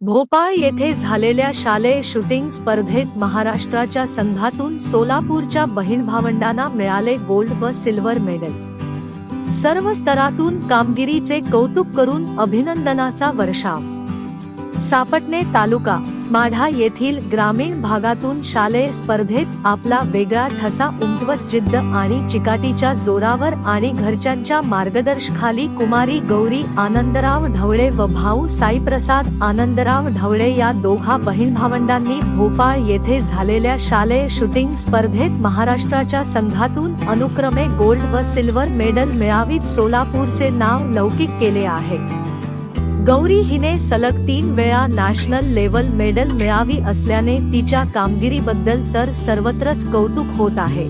भोपाळ येथे झालेल्या शालेय शूटिंग स्पर्धेत महाराष्ट्राच्या संघातून सोलापूरच्या बहीण भावंडांना मिळाले गोल्ड व सिल्वर मेडल. सर्व स्तरातून कामगिरीचे कौतुक करून अभिनंदनाचा वर्षाव. सापटणे तालुका माढा येथील ग्रामीण भागातून शालेय स्पर्धेत आपला वेगळा ठसा उमटवत जिद्द आणि चिकाटीच्या जोरावर आणि घरच्यांच्या मार्गदर्शखाली कुमारी गौरी आनंदराव ढवळे व भाऊ साईप्रसाद आनंदराव ढवळे या दोघा बहीण भावंडांनी भोपाळ येथे झालेल्या शालेय शूटिंग स्पर्धेत महाराष्ट्राच्या संघातून अनुक्रमे गोल्ड व सिल्वर मेडल मिळावीत सोलापूरचे नाव लौकिक केले आहे. गौरी हिने सलग तीन वेळा नॅशनल लेवल मेडल मिळावी असल्याने तिच्या कामगिरीबद्दल तर सर्वत्रच कौतुक होत आहे.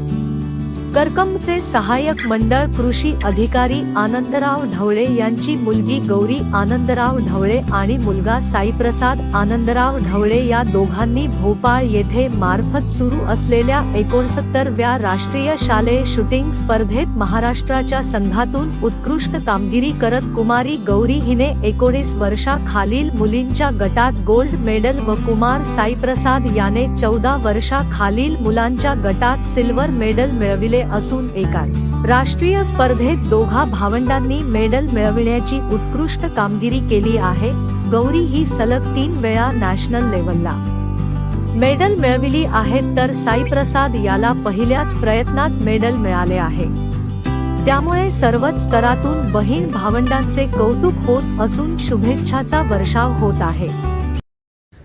करकमचे सहाय्यक मंडळ कृषी अधिकारी आनंदराव ढवळे यांची मुलगी गौरी आनंदराव ढवळे आणि मुलगा साईप्रसाद आनंदराव ढवळे या दोघांनी भोपाळ येथे मार्फत सुरू असलेल्या एकोणसत्तरव्या राष्ट्रीय शालेय शूटिंग स्पर्धेत महाराष्ट्राच्या संघातून उत्कृष्ट कामगिरी करत कुमारी गौरी हिने एकोणीस वर्षाखालील मुलींच्या गटात गोल्ड मेडल व कुमार साईप्रसाद याने चौदा वर्षाखालील मुलांच्या गटात सिल्वर मेडल मिळविले असून एकाच. राष्ट्रीय स्पर्धेत दोघा भावंडांनी मेडल मिळविण्याची उत्कृष्ट कामगिरी केली आहे. गौरी ही सलग तीन वेळा नॅशनल लेवलला मेडल मिळविली आहेत तर साईप्रसाद याला पहिल्याच प्रयत्नात मेडल मिळाले आहे. त्यामुळे सर्वच स्तरातून बहीण भावंडांचे कौतुक होत असून शुभेच्छाचा वर्षाव होत आहे.